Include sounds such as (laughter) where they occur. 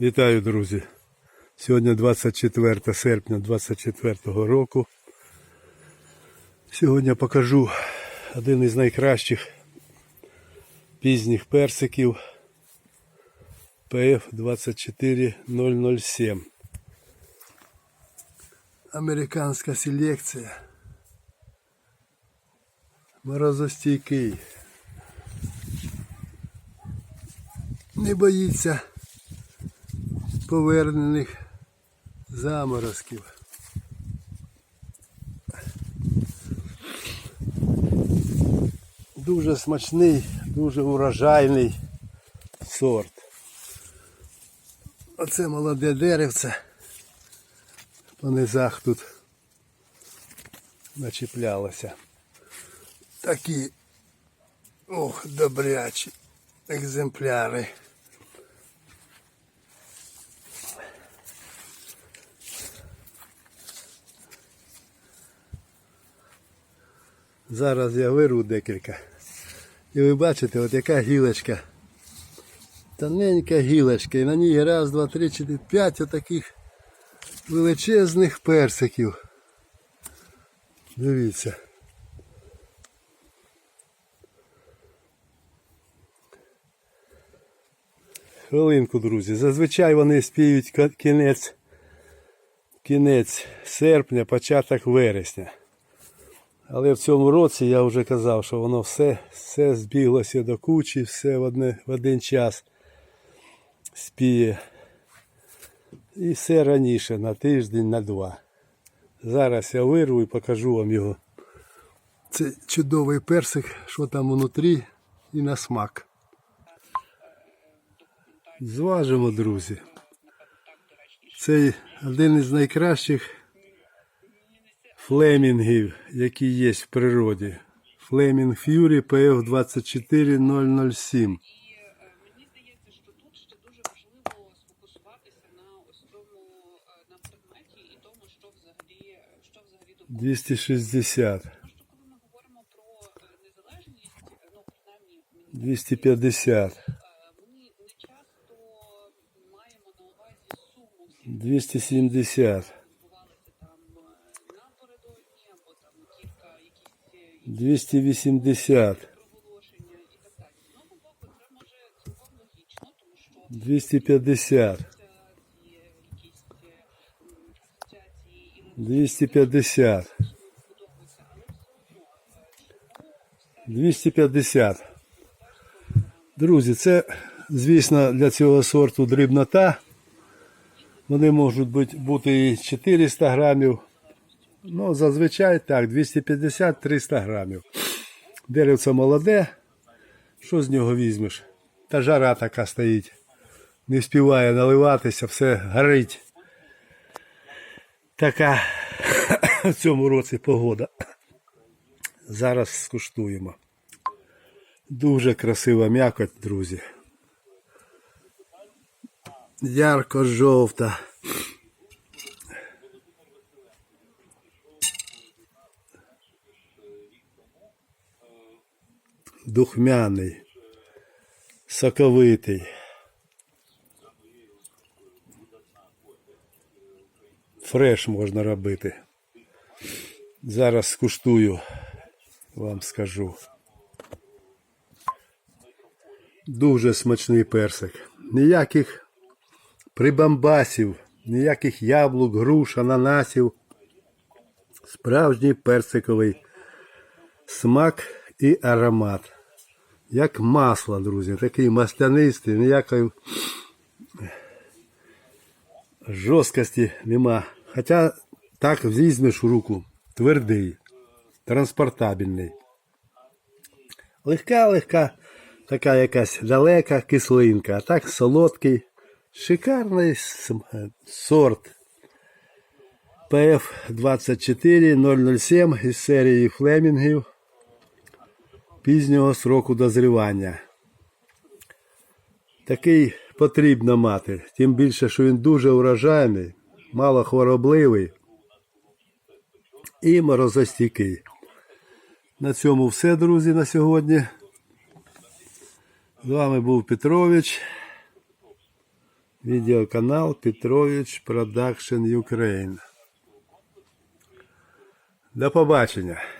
Вітаю, друзі! Сьогодні 24 серпня 24 року. Сьогодні покажу один із найкращих пізніх персиків PF 24007. Американська селекція. Морозостійкий. Не боїться повернених заморозків. Дуже смачний, дуже урожайний сорт. Оце молоде деревце. По низах тут начіплялося. Такі ох, добрячі екземпляри. Зараз я вирву декілька. І ви бачите, от яка гілочка. Тоненька гілочка. І на ній раз, два, три, чотири, п'ять отаких величезних персиків. Дивіться. Хвилинку, друзі. Зазвичай вони спіють кінець, кінець серпня, початок вересня. Але в цьому році я вже казав, що воно все, все збіглося до кучі, все в, одне, в один час спіє. І все раніше, на тиждень, на два. Зараз я вирву і покажу вам його. Це чудовий персик, що там внутрі і на смак. Зважимо, друзі. Це один із найкращих флемінгів, які є в природі. Flaming Fury pf 24007 260. 250. 270. 280. 250. 250. 250. Друзі, це, звісно, для цього сорту дрібнота. Вони можуть бути і 400 грамів. Ну, зазвичай так, 250-300 грамів. Деревце молоде. Що з нього візьмеш? Та жара така стоїть. Не вспіває наливатися, все горить. Така (coughs) в цьому році погода. Зараз скуштуємо. Дуже красива м'якоть, друзі. Ярко-жовта. Духмяний, соковитий. Фреш можна робити. Зараз скуштую, вам скажу. Дуже смачний персик. Ніяких прибамбасів, ніяких яблук, груш, ананасів. Справжній персиковий смак і аромат. Як масло, друзі. Такий маслянистий, ніякої жорсткості нема. Хоча так візьмеш руку. Твердий, транспортабельний. Легка-легка, така якась далека кислинка, а так солодкий, шикарний сорт. PF 24007 із серії флемінгів пізнього сроку дозрівання. Такий потрібно мати, тим більше, що він дуже урожайний, мало хворобливий і морозостійкий. На цьому все, друзі, на сьогодні. З вами був Петрович. Відеоканал Петрович Продакшн Ukraine. До побачення.